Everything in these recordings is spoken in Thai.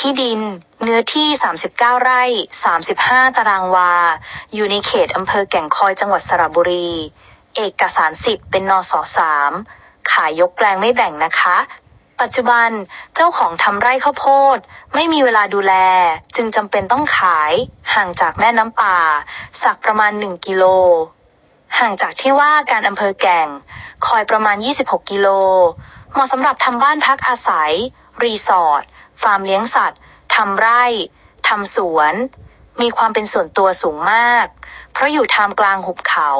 ที่ดิน เนื้อที่ 39 ไร่ 35 ตารางวา อยู่ในเขตอำเภอแก่งคอยจังหวัดสระบุรี เอกสารสิทธิ์เป็นนสสามขายยกแปลงไม่แบ่งนะคะ ปัจจุบันเจ้าของทำไร่ข้าวโพด ไม่มีเวลาดูแล จึงจำเป็นต้องขายห่างจากแม่น้ำป่า สักประมาณ 1 กิโล ห่างจากที่ว่าการอำเภอแก่ง คอยประมาณ 26 กิโล เหมาะสำหรับทำบ้านพักอาศัย รีสอร์ท ฟาร์มเลี้ยงสัตว์ทำไร่ทำสวน มีความเป็นส่วนตัวสูงมาก เพราะอยู่ท่ามกลางหุบเขา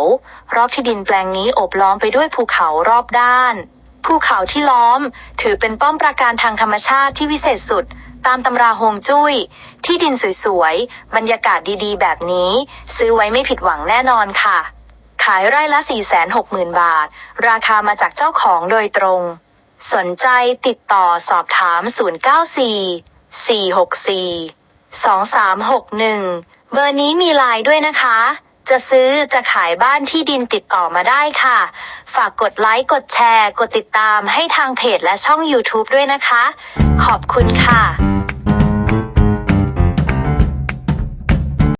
รอบที่ดินแปลงนี้โอบล้อมไปด้วยภูเขารอบด้าน ภูเขาที่ล้อมถือเป็นป้อมปราการทางธรรมชาติที่วิเศษสุด ตามตำราฮวงจุ้ย ที่ดินสวยๆ บรรยากาศดีๆ แบบนี้ ซื้อไว้ไม่ผิดหวังแน่นอนค่ะ ขายไร่ละ 460,000 บาท ราคามาจากเจ้าของโดยตรง สนใจติดต่อสอบถาม 094 464 2361 เบอร์นี้มีไลน์ด้วยนะคะ จะซื้อจะขายบ้านที่ดินติดต่อมาได้ค่ะ ฝากกดไลค์กดแชร์ กดติดตามให้ทางเพจและช่อง YouTube ด้วยนะคะ ขอบคุณค่ะ